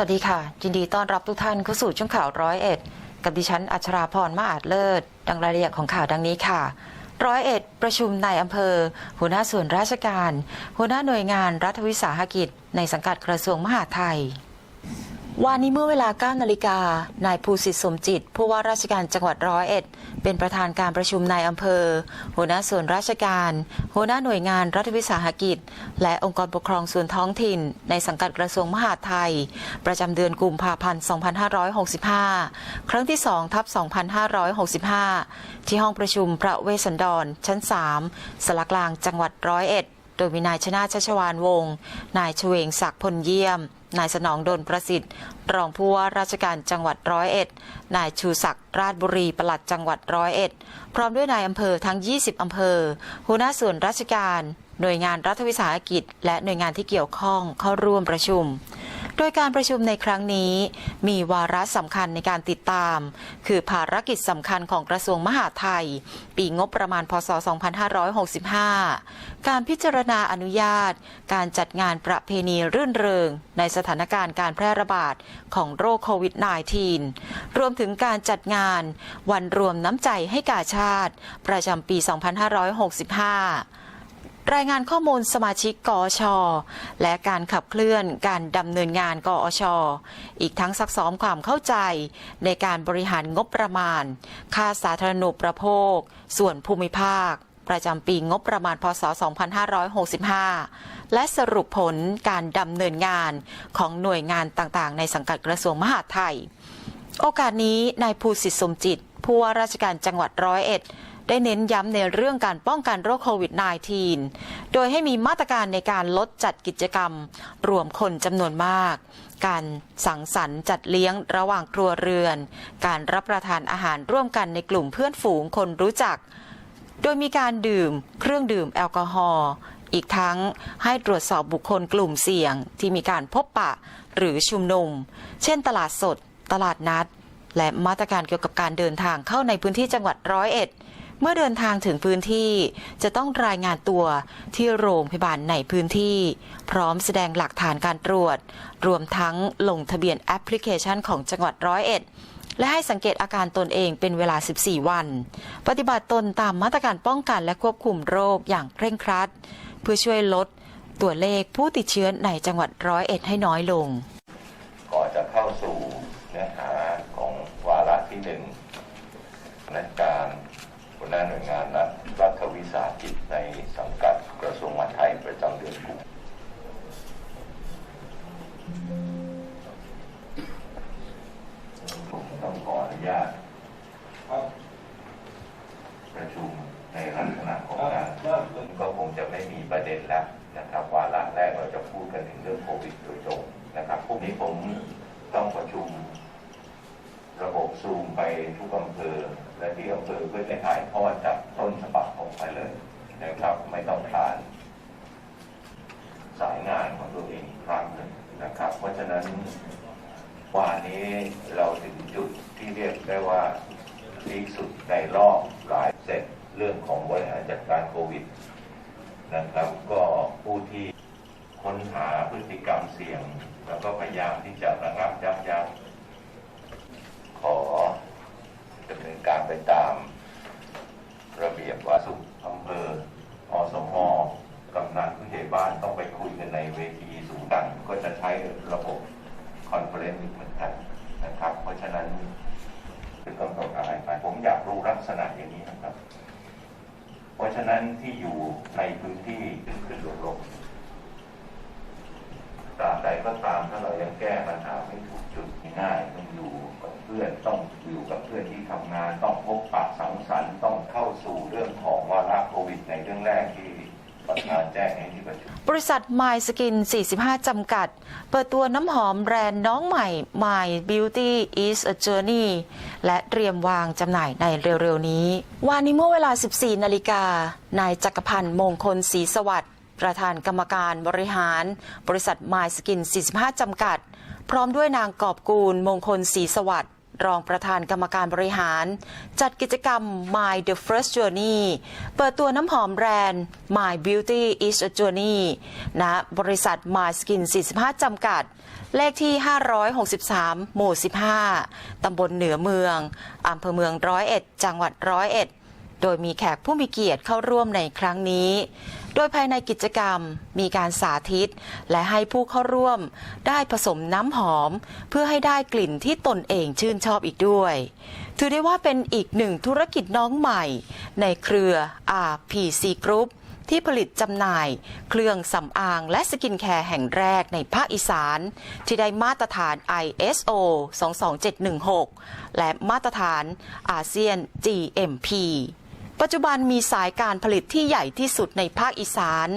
สวัสดีค่ะ ยินดีต้อนรับทุกท่านเข้าสู่ช่วงข่าวร้อยเอ็ดกับดิฉันอัชราพรมาอาจเลิศ ดังรายละเอียดของข่าวดังนี้ค่ะร้อยเอ็ดประชุมนายอำเภอ หัวหน้าส่วนราชการ หัวหน้าหน่วยงานรัฐวิสาหกิจ ในสังกัดกระทรวงมหาดไทย วันนี้เมื่อเวลา 9 นาฬิกา นายภูสิทธิสมจิต ผู้ว่าราชการจังหวัดร้อยเอ็ด เป็นประธานการประชุมนายอำเภอ หัวหน้าส่วนราชการ หัวหน้าหน่วยงานรัฐวิสาหกิจ และองค์กรปกครองส่วนท้องถิ่น ในสังกัดกระทรวงมหาดไทย ประจำเดือนกุมภาพันธ์ 2565 ครั้งที่ 2 ทับ 2565 ที่ห้องประชุมพระเวสสันดร ชั้น 3สลักลางจังหวัดร้อยเอ็ด โดยมีนายชนาชัชวานวงศ์ นายเฉวงศักดิ์พลเยี่ยม นายสนองดนประสิทธิ์ รองผู้ว่าราชการจังหวัดร้อยเอ็ด นายชูศักดิ์ราชบุรีปลัดจังหวัดร้อยเอ็ด พร้อมด้วยนายอำเภอทั้ง 20 อำเภอ หัวหน้าส่วนราชการ หน่วยงานรัฐวิสาหกิจ และหน่วยงานที่เกี่ยวข้องเข้าร่วมประชุม โดยการประชุมในครั้งนี้มีวาระสำคัญในการติดตาม คือภารกิจสำคัญของกระทรวงมหาดไทย ปีงบประมาณพศ 2565 การพิจารณาอนุญาต การจัดงานประเพณีรื่นเริง ในสถานการณ์การแพร่ระบาดของโรคโควิด -19 รวมถึงการจัดงานวันรวมน้ำใจให้กาชาติ ประจำปี 2565 รายงานข้อมูลสมาชิกกอชและการขับเคลื่อนการดำเนินงานกอชอีกทั้งซักซ้อมความเข้าใจในการบริหารงบประมาณ ค่าสาธารณูปโภค ส่วนภูมิภาค ประจำปีงบประมาณพศ 2565 และสรุปผลการดำเนินงานของหน่วยงานต่างๆ ในสังกัดกระทรวงมหาดไทย โอกาสนี้นายภูสิทธิสมจิตผู้ว่าราชการจังหวัดร้อยเอ็ด ได้เน้นย้ำในเรื่องการป้องกันโรคโควิด -19 โดยให้มีมาตรการในการลดจัดกิจกรรม รวมคนจำนวนมาก การสังสรรค์จัดเลี้ยงระหว่างครัวเรือน การรับประทานอาหารร่วมกันในกลุ่มเพื่อนฝูงคนรู้จัก โดยมีการดื่ม เครื่องดื่มแอลกอฮอล์อีกทั้งให้ตรวจสอบบุคคลกลุ่มเสี่ยงที่มีการพบปะหรือชุมนุม เช่นตลาดสด ตลาดนัด และมาตรการเกี่ยวกับการเดินทางเข้าในพื้นที่จังหวัดร้อยเอ็ด เมื่อเดินทางถึงพื้นที่จะต้องรายงานตัวที่โรงพยาบาลในพื้นที่ พร้อมแสดงหลักฐานการตรวจ รวมทั้งลงทะเบียนแอปพลิเคชันของจังหวัดร้อยเอ็ดและให้สังเกตอาการตนเองเป็นเวลา 14 วัน ปฏิบัติตนตามมาตรการป้องกันและควบคุมโรคอย่างเคร่งครัด เพื่อช่วยลดตัวเลขผู้ติดเชื้อในจังหวัดร้อยเอ็ดให้น้อยลง ก่อนจะเข้าสู่เนื้อหาของวาระที่หนึ่งคณะการ หัวหน้าหน่วยงานรัฐรัฐวิสาหกิจในสังกัดกระทรวงมหาดไทยประจำเดือนกุมผมต้องขออนุญาตประชุมในลักษณะของการก็คงจะไม่มีประเด็นแล้วนะครับวาระแรกเราจะพูดกันถึงเรื่องโควิดโดยตรงนะครับพรุ่งนี้ผมต้องประชุม ระบบซูมไปทุกอำเภอ และที่อำเภอก็จะถ่ายทอดจากต้นฉบับออกไปเลยนะครับ ไม่ต้องผ่านสายงานของตัวเองครั้งหนึ่งนะครับ เพราะฉะนั้นวันนี้เราถึงจุดที่เรียกได้ว่าพีคสุดในรอบหลายเสร็จเรื่องของบริหารจัดการโควิดนะครับก็ผู้ที่ค้นหาพฤติกรรมเสี่ยง แล้วก็พยายามที่จะระงับยับยั้งขอ ดำเนินการไปตาม ระเบียบวาสุขอำเภออสมกำนันผู้ใหญ่บ้านต้องไปคุยกันในเวทีสูงกันก็จะใช้ระบบคอนเฟอเรนซ์เหมือนกันนะครับ เพราะฉะนั้นคือต้องต่อการไปผมอยากรู้ลักษณะอย่างนี้นะครับ เพราะฉะนั้นที่อยู่ในพื้นที่ขึ้นขึ้นลงลงตราบใดก็ตามถ้าเรายังแก้ปัญหาไม่ถูกจุดง่ายต้องอยู่ เพื่อนต้องอยู่กับเพื่อนที่ทำงาน ต้องพบปะสังสรรค์ต้องเข้าสู่เรื่องของวาระโควิด ในเรื่องแรกที่ประธานแจ้งในที่ประชุมบริษัท My Skin 45 จำกัด เปิดตัวน้ำหอมแบรนด์น้องใหม่ My Beauty is a Journey และเตรียมวางจำหน่ายในเร็วๆนี้ วันนี้เมื่อเวลา 14 นาฬิกา นายจักรพันธ์มงคลศรีสวัสดิ์ประธานกรรมการบริหาร บริษัท My Skin 45 จำกัด พร้อมด้วยนางกอบกูลมงคลศรีสวัสดิ์ รองประธานกรรมการบริหาร จัดกิจกรรม My the First Journey เปิดตัวน้ำหอมแบรนด์ My Beauty is a Journey ณบริษัท My Skin 45 จำกัด เลขที่ 563 หมู่ 15 ตำบลเหนือเมือง อำเภอเมืองร้อยเอ็ด จังหวัดร้อยเอ็ด โดยมีแขกผู้มีเกียรติเข้าร่วมในครั้งนี้ โดยภายในกิจกรรมมีการสาธิต และให้ผู้เข้าร่วม ได้ผสมน้ำหอม เพื่อให้ได้กลิ่นที่ตนเองชื่นชอบอีกด้วย ถือได้ว่าเป็นอีกหนึ่งธุรกิจน้องใหม่ ในเครือ RPC Group ที่ผลิตจำหน่าย เครื่องสำอางและสกินแคร์แห่งแรกในภาคอีสาน ที่ได้มาตรฐาน ISO 22716 และมาตรฐานอาเซียน GMP ปัจจุบันมีสายการผลิตที่ใหญ่ที่สุดในภาคอีสาน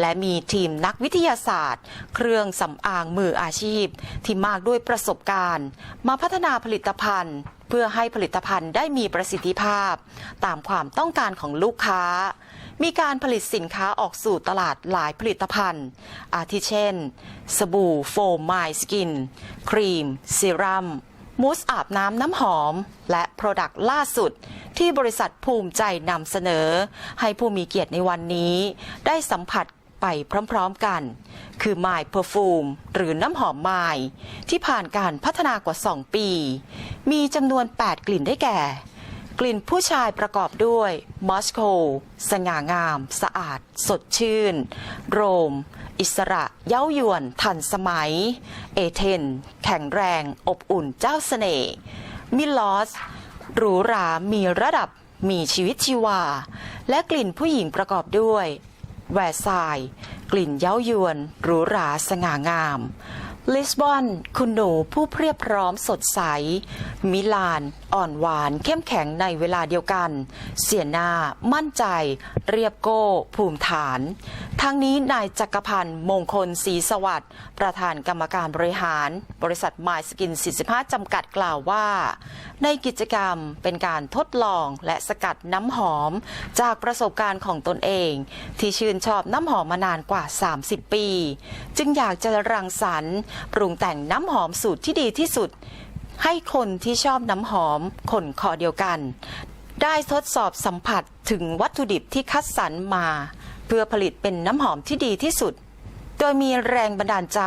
และมีทีมนักวิทยาศาสตร์ เครื่องสำอางมืออาชีพ ที่มากด้วยประสบการณ์ มาพัฒนาผลิตภัณฑ์ เพื่อให้ผลิตภัณฑ์ได้มีประสิทธิภาพ ตามความต้องการของลูกค้า มีการผลิตสินค้าออกสู่ตลาดหลายผลิตภัณฑ์ อาทิเช่น สบู่โฟมไมสกิน ครีมเซรั่ม มูสอาบน้ำน้ำหอม และโปรดักต์ล่าสุด ที่บริษัทภูมิใจนำเสนอ ให้ผู้มีเกียรติในวันนี้ ได้สัมผัสไปพร้อมๆกัน คือ My Perfume หรือน้ำหอม My ที่ผ่านการพัฒนากว่า 2 ปี มีจำนวน 8 กลิ่นได้แก่ กลิ่นผู้ชายประกอบด้วยมอสโกสง่างาม สะอาด สดชื่น โรม อิสระ เย้ายวน ทันสมัย เอเธน แข็งแรง อบอุ่นเจ้าเสน่ห์มิลอส หรูหรา มีระดับ มีชีวิตชีวา และกลิ่นผู้หญิงประกอบด้วย แวร์ซาย กลิ่นเย้ายวน หรูหรา สง่างาม ลิสบอน คุณหนูผู้เพียบพร้อมสดใส มิลาน อ่อนหวานเข้มแข็งในเวลาเดียวกัน เสียนามั่นใจ เรียบโก้ ภูมิฐาน ทั้งนี้นายจักรพันธ์มงคลศรีสวัสดิ์ ประธานกรรมการบริหาร บริษัท My Skin 45 จำกัดกล่าวว่า ในกิจกรรมเป็นการทดลองและสกัดน้ำหอม จากประสบการณ์ของตนเอง ที่ชื่นชอบน้ำหอมมานานกว่า 30 ปี จึงอยากจะรังสรรค์ปรุงแต่งน้ำหอมสูตรที่ดีที่สุด ให้คนที่ชอบน้ำหอมคนคอเดียวกัน ได้ทดสอบสัมผัสถึงวัตถุดิบที่คัดสรรมา เพื่อผลิตเป็นน้ำหอมที่ดีที่สุด โดยมีแรงบันดาลใจ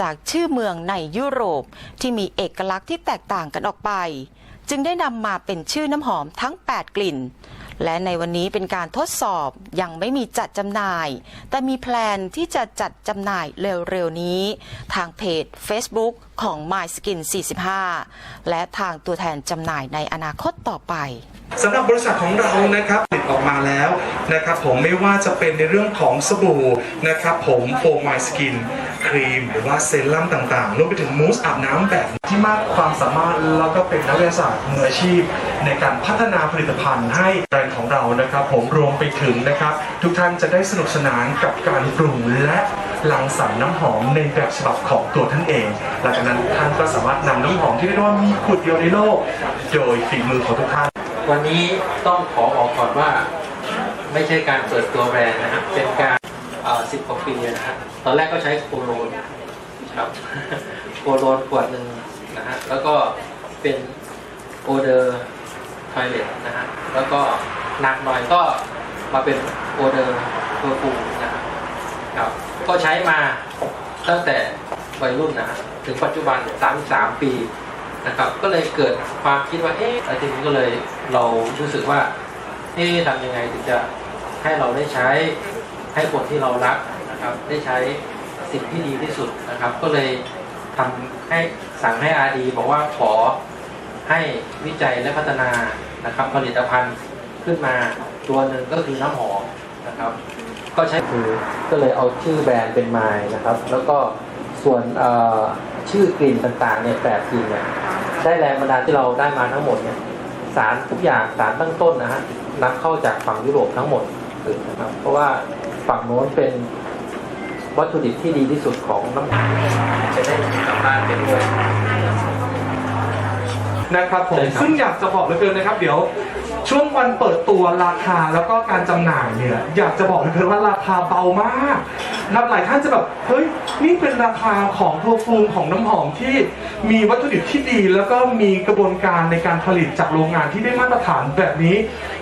จากชื่อเมืองในยุโรปที่มีเอกลักษณ์ที่แตกต่างกันออกไป จึงได้นำมาเป็นชื่อน้ำหอมทั้ง 8 กลิ่น และในวันนี้เป็นการทดสอบยังไม่มีจัดจำหน่าย แต่มีแพลนที่จะจัดจำหน่ายเร็วๆนี้ ทางเพจ Facebook ของ My Skin 45 และทางตัวแทนจำหน่ายในอนาคตต่อไปสำหรับบริษัทของเรานะครับผลิตออกมาแล้วนะครับผมไม่ว่าจะเป็นในเรื่องของสบู่นะครับผมโฟมไมสกิน ครีม หรือว่าเซรั่มต่างๆ รวมไปถึงมูสอาบน้ำแบบที่มากความสามารถแล้วก็เป็นนักวิทยาศาสตร์มืออาชีพ ในการพัฒนาผลิตภัณฑ์ให้แบรนด์ของเรานะครับ ผมรวมไปถึงนะครับ ทุกท่านจะได้สนุกสนานกับการปรุงและรังสรรค์น้ำหอมในแบบฉบับของตัวท่านเอง หลังจากนั้นท่านก็สามารถนำน้ำหอมที่เรียกว่ามีขวดเดียวในโลก โดยฝีมือของทุกท่าน วันนี้ต้องขอบอกก่อนว่า ไม่ใช่การเปิดตัวแบรนด์นะครับเป็นการ สิบกว่าปีนะครับตอนแรกก็ใช้โคโลนครับโคโลนขวดหนึ่งนะฮะแล้วก็เป็นโอเดอร์ทอยเลตนะฮะแล้วก็หนักหน่อยก็มาเป็นโอเดอร์เพอร์ฟูมนะครับครับก็ใช้มาตั้งแต่วัยรุ่นนะถึงปัจจุบัน33 ปีนะครับ ก็เลยเกิดความคิดว่าเอ๊ะแล้ทีนี้ก็เลยเรารู้สึกว่าเอ๊ะทำยังไงถึงจะให้เราได้ใช้ ให้คนที่เรารักนะครับได้ใช้สิ่งที่ดีที่สุดนะครับ ก็เลยทำให้สั่งให้อาดีบอกว่าขอให้วิจัยและพัฒนานะครับ ผลิตภัณฑ์ขึ้นมาตัวหนึ่งก็คือน้ำหอมนะครับ ก็ใช้คือก็เลยเอาชื่อแบรนด์เป็นไมล์นะครับ แล้วก็ส่วนเอ่อชื่อกลิ่นต่างๆเนี่ยแปดกลิ่นเนี่ยได้แรงบันดาลที่เราได้มาทั้งหมดเนี่ยสารทุกอย่างสารตั้งต้นนะฮะนำเข้าจากฝั่งยุโรปทั้งหมดนะครับ เพราะว่า ฝั่งโน้นเป็นวัตถุดิบที่ดีที่สุดของน้ำหอมจะได้กลับบ้านไปด้วยนะครับผมใช่ครับซึ่งอยากจะบอกเหลือเกินนะครับ เดี๋ยวช่วงวันเปิดตัวราคาแล้วก็การจำหน่ายเนี่ยอยากจะบอกเหลือเกินว่าราคาเบามากนะครับหลายท่านจะแบบเฮ้ยนี่เป็นราคาของโปรฟูมของน้ำหอมที่มีวัตถุดิบที่ดี แล้วก็มีกระบวนการในการผลิตจากโรงงานที่ได้มาตรฐานแบบนี้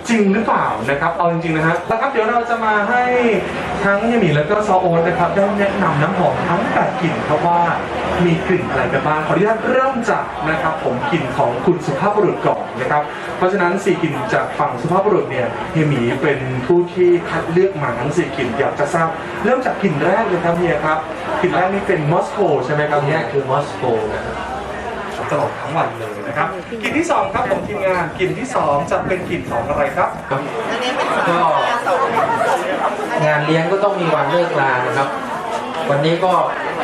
จริงหรือเปล่านะครับเอาจริงๆนะฮะแล้วครับเดี๋ยวเราจะมาให้ทั้งเฮียหมีแล้วก็ซอโอนนะครับได้แนะนำน้ำหอมทั้งแปดกลิ่นครับว่ามีกลิ่นอะไรกันบ้างขออนุญาตเริ่มจากนะครับผมกลิ่นของคุณสุภาพบุรุษก่อนนะครับเพราะฉะนั้นสี่กลิ่นจากฝั่งสุภาพบุรุษเนี่ยเฮียหมีเป็นผู้ที่คัดเลือกมาทั้งสี่กลิ่นอยากจะทราบเริ่มจากกลิ่นแรกเลยครับเฮียครับกลิ่นแรกนี่เป็นมอสโกใช่ไหมครับอันเฮีนี้ยคือมอสโกนะครับตลอดทั้งวันเลย นะครับกลิ่นที่สองครับของทีมงานกลิ่นที่สองจะเป็นกลิ่นของอะไรครับครับ ก็งานเลี้ยงก็ต้องมีวันเลิกลานะครับ วันนี้ก็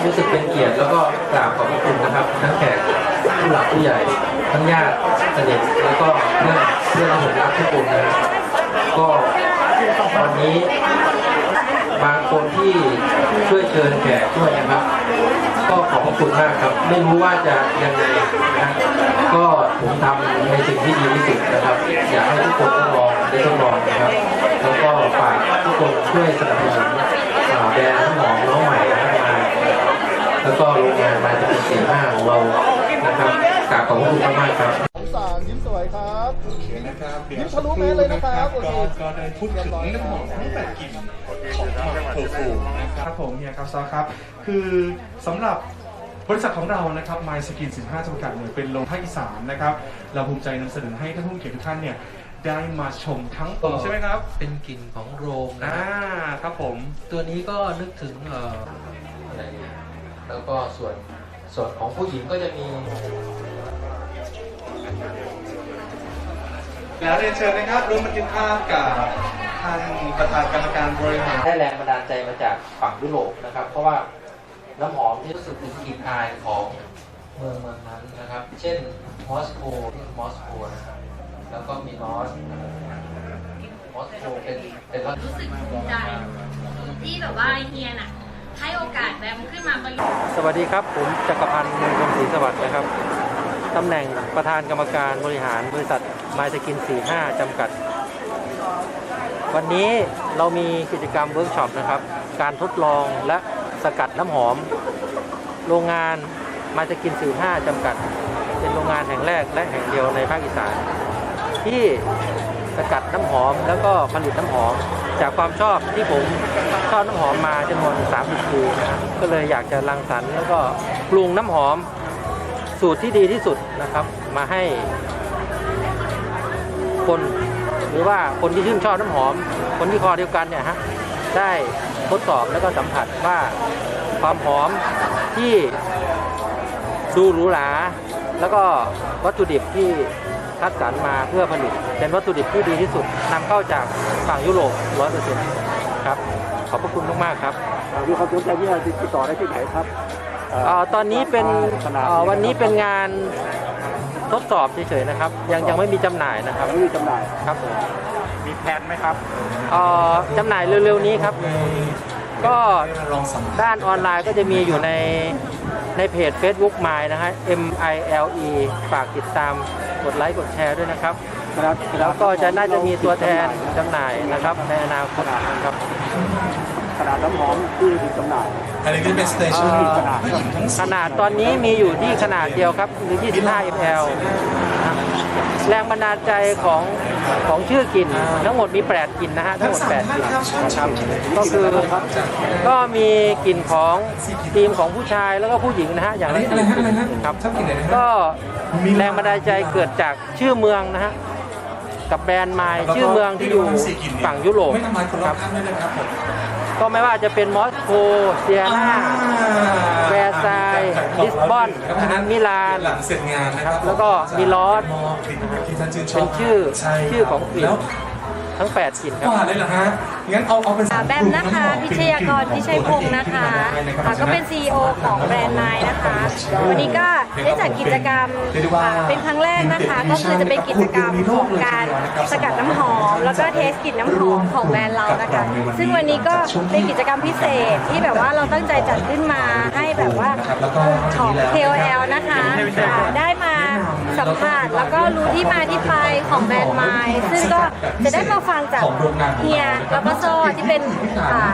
รู้สึกเป็นเกียรติแล้วก็กราบขอบพระคุณนะครับทั้งแขกผู้หลักผู้ใหญ่ทั้งญาติสนิทแล้วก็เพื่อนเพื่อนผมรักทุกคนนะครับก็วันนี้บางคนที่ช่วยเชิญแขกด้วยนะครับก็ ขอบพระคุณมากครับ ไม่รู้ว่าจะยังไงนะก็ผมทำในสิ่งที่ดีที่สุดนะครับ อยากให้ทุกคนได้ลองได้ทดลองนะครับ แล้วก็ฝากทุกคนช่วยสนับสนุนอ่าแบรนด์น้ำหอมน้องใหม่นะครับมาแล้วก็โรงงานมาจะเป็นสี่ห้าของเรานะครับกราบขอบพระคุณมากๆครับสงสารยิ้มสวยครับโอเคนะครับเดี๋ยวยิ้มทะลุแมสเลยนะครับโอเคก็ก็ได้พูดถึงน้ำหอมทั้งแปดกลิ่น ของมาเพอร์ฟูมนะครับผมเนี่ยครับซอครับ คือสำหรับบริษัทของเรานะครับ My Skin 15จำกัดเนี่ยเป็นโรงภาคอีสานนะครับ เราภูมิใจนำเสนอให้ท่านผู้มีเกียรติทุกท่านเนี่ยได้มาชมทั้งองค์ใช่ไหมครับเป็นกลิ่นของโรมนะ อ่าครับครับผม ตัวนี้ก็นึกถึงเอ่ออะไรเนี่ยแล้วก็ส่วนส่วนของผู้หญิงก็จะมีแล้วเรียนเชิญนะครับร่วมบันทึกภาพกับ ท่านประธานกรรมการบริหารได้แรงบันดาลใจมาจากฝั่งยุโรปนะครับ เพราะว่าน้ำหอมที่รู้สึกถึงกลิ่นอายของเมืองเมืองนั้นนะครับ เช่นมอสโกมอสโกนะครับแล้วก็มีนอสมอสโกเป็นเป็นรู้สึกภูมิใจที่แบบว่าเฮียน่ะให้โอกาสแบมขึ้นมาประยุกต์สวัสดีครับ ผมจักรพันธ์เมืองคงศรีสวัสดิ์นะครับตำแหน่งประธานกรรมการบริหารบริษัทไมสกิน 45 จำกัด วันนี้เรามีกิจกรรมเวิร์กช็อปนะครับ การทดลองและสกัดน้ำหอม โรงงานไมสกิน45จำกัด เป็นโรงงานแห่งแรกและแห่งเดียวในภาคอีสาน ที่สกัดน้ำหอมแล้วก็ผลิตน้ำหอม จากความชอบที่ผมชอบน้ำหอมมาจำนวน30ปีนะครับก็เลยอยากจะรังสรรค์แล้วก็ปรุงน้ำหอมสูตรที่ดีที่สุดนะครับ มาให้คน รือว่าคนที่ชื่นชอบน้ำหอม คนที่คอเดียวกันเนี่ยฮะได้ทดสอบแล้วก็สัมผัสว่าความหอมที่ดูหรูหราแล้วก็วัตถุดิบที่คัดสรรมาเพื่อผลิต เป็นวัตถุดิบที่ดีที่สุดนำเข้าจากฝั่งยุโรปร้อยเปอร์เซ็นต์ครับ ขอบพระคุณมากๆครับมีความสนใจที่จะติดต่อได้ที่ไหนครับเอ่อตอนนี้เป็นขนาดเอ่อวันนี้เป็นงาน ทดสอบเฉยๆนะครับ ยังยังไม่มีจำหน่ายนะครับไม่มีจำหน่าย ครับผมมีแพลนไหมครับเอ่อจำหน่ายเร็วๆนี้ครับ ก็ลองสัมผัสด้านออนไลน์ก็จะมีอยู่ในในเพจ Facebook มายนะฮะ M I L E ฝากติดตามกดไลค์กดแชร์ด้วยนะครับ แล้วก็จะน่าจะมีตัวแทนจำหน่ายนะครับ ในอนาคตนะครับ ขนาดน้ำหอมที่ถูกจำหน่ายอันนี้ก็เป็นสเตชันเอ่อผู้หญิงทั้งขสี่นาดตอนนี้มีอยู่ที่ขนาดเดียวครับหรือ25 ml นะครับแรงบันดาลใจของของชื่อกลิ่นทั้งหมดมี 8กลิ่นนะฮะทั้งหมด8กลิ่นนะครับก็คือก็มีกลิ่นของทีมของผู้ชายแล้วก็ผู้หญิงนะฮะอย่างอันละนี้อะไรสี่ฮะอะไรฮะครับชอบกินอะไรนะฮะก็แรงบันดาลใจเกิดจากชื่อเมืองนะฮะกับแบรนด์ไมล์ชื่อเมืองที่อยู่ฝั่งยุโรปไม่ทำลายคนครอรับ บข้างด้วยนะครับผมก็ไม่ว่าจะเป็นมอสโกเซียนาแวร์ไซน์ลิสบอนนะฮะมิลานหลังเสร็จงานนะครับแล้วก็มีลอสมอบกลิ่นที่ท่านชื่นชอบเป็นชื่อใช่ชื่อของกลิ่นแล้วทั้ง 8กลิ่นคกรับว่าเลยเหรอฮะงั้นเอาเอาเป็นอ่าแบมนะคะพิชยากรพิชัยพงศ์นะคะอ่าก็เป็น CEO ของแบรนด์ไม้นะคะ วันนี้ก็ได้จัดกิจกรรมอ่าเป็นครั้งแรกนะคะ ก็คือจะเป็นกิจกรรมของการสกัดน้ำหอม แล้วก็เทสกลิ่นน้ำหอมของแบรนด์เรานะคะ ซึ่งวันนี้ก็เป็นกิจกรรมพิเศษที่แบบว่าเราตั้งใจจัดขึ้นมาให้แบบว่าของ KOL นะคะอ่าได้มาสัมผัสแล้วก็รู้ที่มาที่ไปของแบรนด์ไม้ซึ่งก็จะได้มาฟังจากเฮียแล้วก็โซ่ที่เป็นอ่า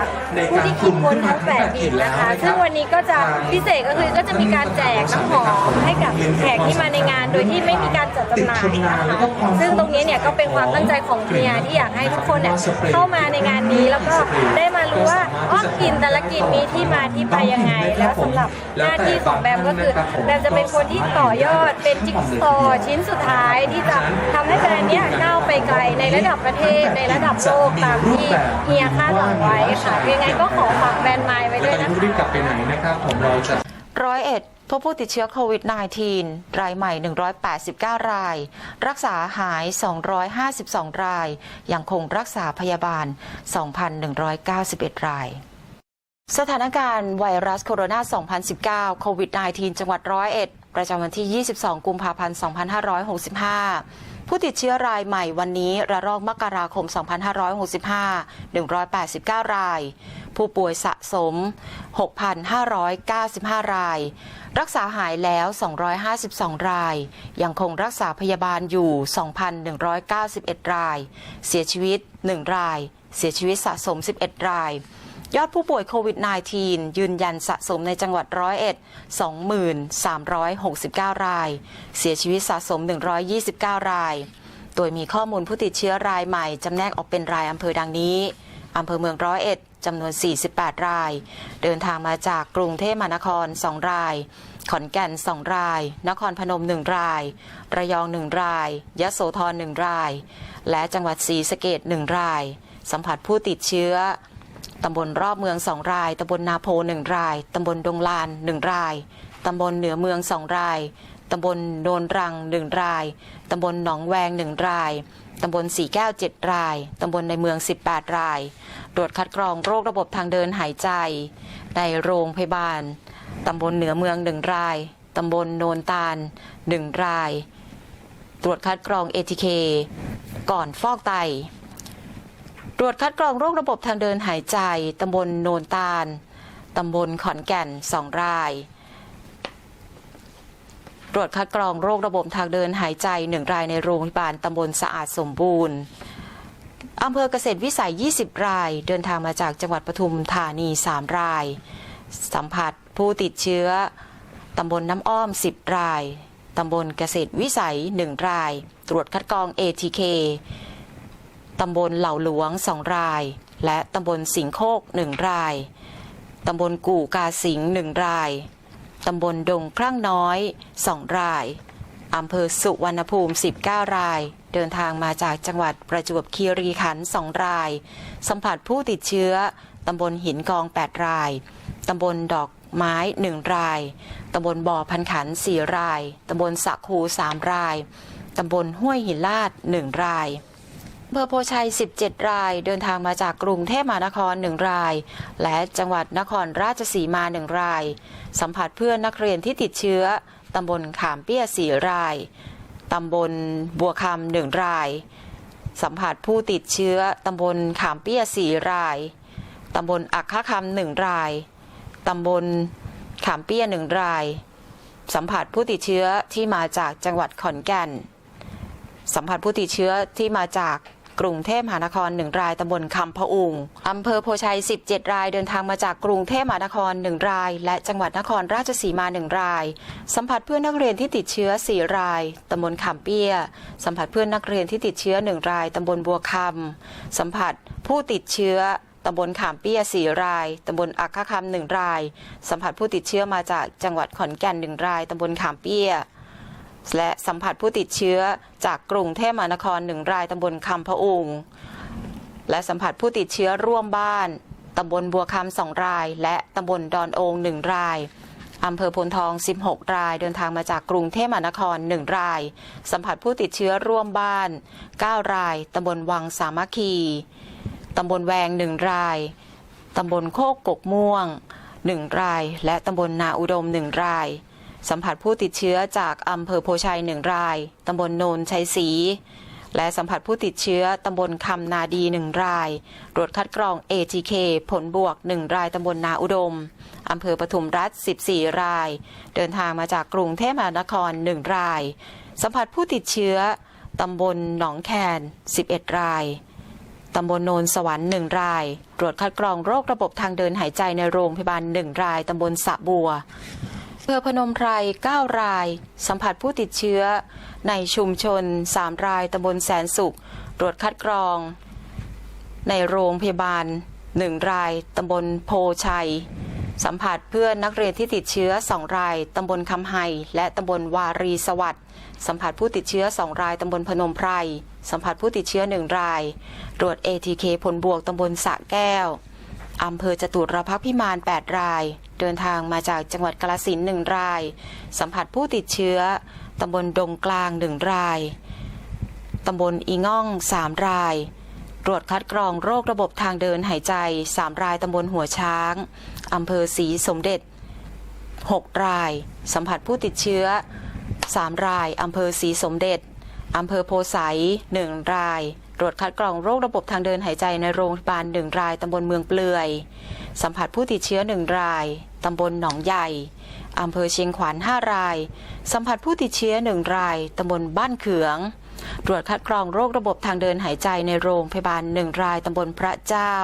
ผู้ที่คิดค้นทั้งแปดบินนะคะ ซึ่งวันนี้ก็จะพิเศษก็คือก็จะมีการแจกน้ำหอมให้กับแขกที่มาในงาน โดยที่ไม่มีการจัดจำหน่ายนะคะซึ่งตรงนี้เนี่ยก็เป็นความตั้งใจของเฮียที่อยากให้ทุกคนเนี่ยเข้ามาในงานนี้แล้วก็ได้มารู้ว่าอ๋อกลิ่นแต่ละกลิ่นมีที่มาที่ไปยังไง แล้วสำหรับหน้าที่ของแบมก็คือแบมจะเป็นคนที่ต่อยอดเป็นจิ๊กซอว์ชิ้นสุดท้ายที่จะทำให้แบรนด์เนี้ยก้าวไปไกลในระดับประเทศในระดับโลกตามที่เฮียคาดหวังไว้ค่ะยังไงก็ขอฝากแบรนด์ไมล์ไว้ด้วยนะจะรีบคะกลับไปไหนนะครับผมเราจะร้อยเอ็ด พบผู้ติดเชื้อโควิด -19 รายใหม่ 189 ราย รักษาหาย 252 ราย ยังคงรักษาพยาบาล 2,191 รายสถานการณ์ไวรัสโคโรนา 2019 โควิด -19 จังหวัดร้อยเอ็ด ประจำวันที่ 22 กุมภาพันธ์ 2565 ผู้ติดเชื้อรายใหม่วันนี้ระลอกมกราคม 2565 189 ราย ผู้ป่วยสะสม 6,595 ราย รักษาหายแล้ว 252 ราย ยังคงรักษาพยาบาลอยู่ 2,191 ราย เสียชีวิต 1 ราย เสียชีวิตสะสม 11 ราย ยอดผู้ป่วยโควิด -19 ยืนยันสะสมในจังหวัดร้อยเอ็ด2369 ราย เสียชีวิตสะสม 129 ราย โดยมีข้อมูลผู้ติดเชื้อรายใหม่จำแนกออกเป็นรายอำเภอดังนี้อำเภอเมืองร้อยเอ็ด จำนวน 48 ราย เดินทางมาจากกรุงเทพมหานคร 2 ราย ขอนแก่น 2 ราย นครพนม 1 ราย ระยอง 1 ราย ยะโสธร 1 ราย และจังหวัดศรีสะเกด1 ราย สัมผัสผู้ติดเชื้อตำบลรอบเมือง 2 ราย ตำบลนาโพ 1 ราย ตำบลดงลาน 1 ราย ตำบลเหนือเมือง 2 ราย ตำบลโนนรัง 1 ราย ตำบลหนองแวง 1 ราย ตำบลสีแก้ว 7 ราย ตำบลในเมือง 18 ราย ตรวจคัดกรองโรคระบบทางเดินหายใจ ในโรงพยาบาล ตำบลเหนือเมือง 1 ราย ตำบลโนนตาล 1 ราย ตรวจคัดกรอง ATK ก่อนฟอกไต ตรวจคัดกรองโรคระบบทางเดินหายใจ ตำบลโนนตาล ตำบลขอนแก่น 2 ราย ตรวจคัดกรองโรคระบบทางเดินหายใจ1รายในโรงพยาบาลตำบลสะอาดสมบูรณ์อำเภอเกษตรวิสัย 20 ราย เดินทางมาจากจังหวัดปทุมธานี 3 ราย สัมผัสผู้ติดเชื้อตำบลน้ำอ้อม 10 ราย ตำบลเกษตรวิสัย 1 ราย ตรวจคัดกรอง ATK ตำบลเหล่าหลวง 2 ราย และตำบลสิงโคก 1 ราย ตำบลกู่กาสิง 1 ราย ตำบลดงครั่งน้อย 2 รายอำเภอสุวรรณภูมิ 19 ราย เดินทางมาจากจังหวัดประจวบคีรีขันธ์2ราย สัมผัสผู้ติดเชื้อตำบลหินกอง 8 ราย ตำบลดอกไม้ 1 ราย ตำบลบ่อพันขัน 4 ราย ตำบลสะคู 3 ราย ตำบลห้วยหินลาด 1 รายำเภอโพชัย 17 ราย เดินทางมาจากกรุงเทพมหานคร 1 ราย และจังหวัดนครราชสีมา 1 ราย สัมผัสเพื่อนนักเรียนที่ติดเชื้อ ตำบลขามเปี้ย 4 ราย ตำบลบัวคำหนึ่งราย สัมผัสผู้ติดเชื้อ ตำบลขามเปี้ย 4 ราย ตำบลอักขะคำหนึ่งราย ตำบลขามเปี้ยหนึ่งราย สัมผัสผู้ติดเชื้อที่มาจากจังหวัดขอนแก่นสัมผัสผู้ติดเชื้อที่มาจาก กรุงเทพมหานคร 1 รายตำบลคำพะอุงอำเภอโพชัย 17 รายเดินทางมาจากกรุงเทพมหานคร 1 ราย และจังหวัดนครราชสีมา 1 ราย สัมผัสเพื่อนนักเรียนที่ติดเชื้อ 4 รายตำบลขามเปี้ย สัมผัสเพื่อนนักเรียนที่ติดเชื้อ 1 รายตำบลบัวคำสัมผัสผู้ติดเชื้อตำบลขามเปี้ย 4 ราย ตำบลอักขะคำหนึ่งราย สัมผัสผู้ติดเชื้อมาจากจังหวัดขอนแก่น1ราย ตำบลขามเปี้ย และสัมผัสผู้ติดเชื้อจากกรุงเทพมหานครหนึ่งรายตำบลคำพะอุง และสัมผัสผู้ติดเชื้อร่วมบ้านตำบลบัวคำสองราย และตำบลดอนโองหนึ่งรายอำเภอพลทอง 16 ราย เดินทางมาจากกรุงเทพมหานครหนึ่งราย สัมผัสผู้ติดเชื้อร่วมบ้าน 9 ราย ตำบลวังสามัคคี ตำบลแวง 1 ราย ตำบลโคกกกม่วง 1 ราย และตำบลนาอุดม 1 ราย สัมผัสผู้ติดเชื้อจากอำเภอโพชัย1ราย ตำบลโนนชัยศรี และสัมผัสผู้ติดเชื้อตำบลคำนาดี1ราย ตรวจคัดกรอง ATK ผลบวก1รายตำบลนาอุดม อำเภอปทุมรัฐ 14 ราย เดินทางมาจากกรุงเทพมหานคร1ราย สัมผัสผู้ติดเชื้อตำบลหนองแคน 11 รายตำบลโนนสวรรค์1ราย ตรวจคัดกรองโรคระบบทางเดินหายใจในโรงพยาบาล1ราย ตำบลสะบัว เภอพนมไพร 9 ราย สัมผัสผู้ติดเชื้อ ในชุมชน 3 รายตำบลแสนสุข ตรวจคัดกรอง ในโรงพยาบาล 1 รายตำบลโพชัย สัมผัสเพื่อนนักเรียนที่ติดเชื้อ 2 รายตำบลคำไฮและตำบลวารีสวัสดิ์สัมผัสผู้ติดเชื้อ 2 รายตำบลพนมไพร สัมผัสผู้ติดเชื้อ 1 ราย ตรวจ ATK ผลบวกตำบลสะแก้ว อำเภอจตุรพักพิมาน 8 ราย เดินทางมาจากจังหวัดกาฬสินธุ์1ราย สัมผัสผู้ติดเชื้อ ตำบลดงกลาง1ราย ตำบลอีง่อง 3 ราย ตรวจคัดกรองโรคระบบทางเดินหายใจ 3 ราย ตำบลหัวช้าง อำเภอศรีสมเด็จ 6 ราย สัมผัสผู้ติดเชื้อ 3 ราย อำเภอศรีสมเด็จ อำเภอโพไส1ราย รวจคัดกรองโรคระบบทางเดินหายใจในโรงพยาบาล1รายตำบลเมืองเปลือย สัมผัสผู้ติดเชื้อ1รายตำบลหนองใหญ่อำเภอเชียงขวัญ5ราย สัมผัสผู้ติดเชื้อ1รายตำบลบ้านเขืองตรวจคัดกรองโรคระบบทางเดินหายใจในโรงพยาบาล1รายตำบลพระเจ้า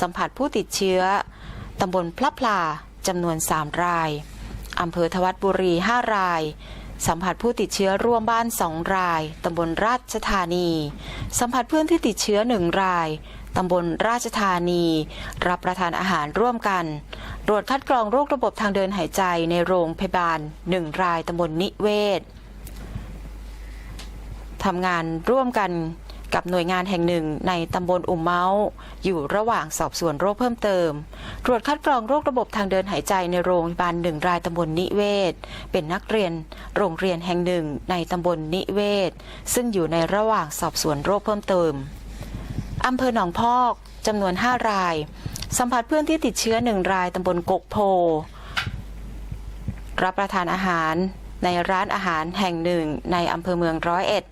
สัมผัสผู้ติดเชื้อตำบลพลับพลาจำนวน 3 รายอำเภอทวัดบุรี 5 ราย สัมผัสผู้ติดเชื้อร่วมบ้าน 2 ราย ตำบลราชธานี สัมผัสเพื่อนที่ติดเชื้อ 1 ราย ตำบลราชธานี รับประทานอาหารร่วมกันตรวจคัดกรองโรคระบบทางเดินหายใจในโรงพยาบาล 1 ราย ตำบลนิเวศทำงานร่วมกัน กับหน่วยงานแห่งหนึ่งในตำบลอุ่มเมาอยู่ระหว่างสอบสวนโรคเพิ่มเติม ตรวจคัดกรองโรคระบบทางเดินหายใจในโรงพยาบาลหนึ่งรายตำบลนิเวศ เป็นนักเรียนโรงเรียนแห่งหนึ่งในตำบลนิเวศ ซึ่งอยู่ในระหว่างสอบสวนโรคเพิ่มเติมอำเภอหนองพอกจำนวน 5 ราย สัมผัสเพื่อนที่ติดเชื้อ 1 รายตำบลกกโพ รับประทานอาหาร ในร้านอาหารแห่งหนึ่งในอำเภอเมืองร้อยเอ็ด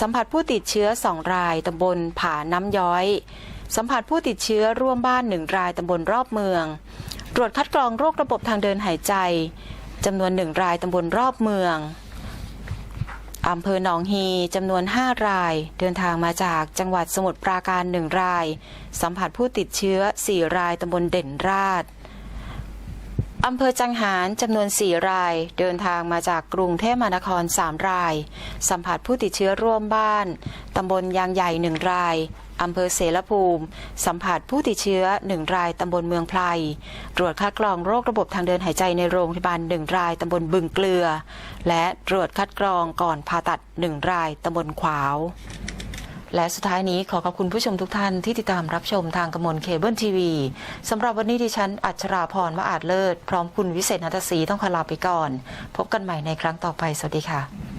สัมผัสผู้ติดเชื้อ 2 รายตำบลผาน้ำย้อย สัมผัสผู้ติดเชื้อร่วมบ้าน1รายตำบลรอบเมือง ตรวจคัดกรองโรคระบบทางเดินหายใจจำนวน1รายตำบลรอบเมืองอำเภอหนองฮีจำนวน 5 ราย เดินทางมาจากจังหวัดสมุทรปราการ 1 ราย สัมผัสผู้ติดเชื้อ 4 รายตำบลเด่นราช อำเภอจังหารจำนวน 4 ราย เดินทางมาจากกรุงเทพมหานคร 3 ราย สัมผัสผู้ติดเชื้อร่วมบ้าน ตำบลยางใหญ่ 1 รายอำเภอเสรภูมิ สัมผัสผู้ติดเชื้อ 1 รายตำบลเมืองไพรตรวจคัดกรองโรคระบบทางเดินหายใจในโรงพยาบาล 1 รายตำบลบึงเกลือ และตรวจคัดกรองก่อนผ่าตัด 1 รายตำบลขวาว และสุดท้ายนี้ขอขอบคุณผู้ชมทุกท่านที่ติดตามรับชมทางกมลเคเบิลทีวีสำหรับวันนี้ดิฉันอัชราพรมาอาจเลิศ พร้อมคุณวิเศษนัทศรีต้องขอลาไปก่อน พบกันใหม่ในครั้งต่อไป สวัสดีค่ะ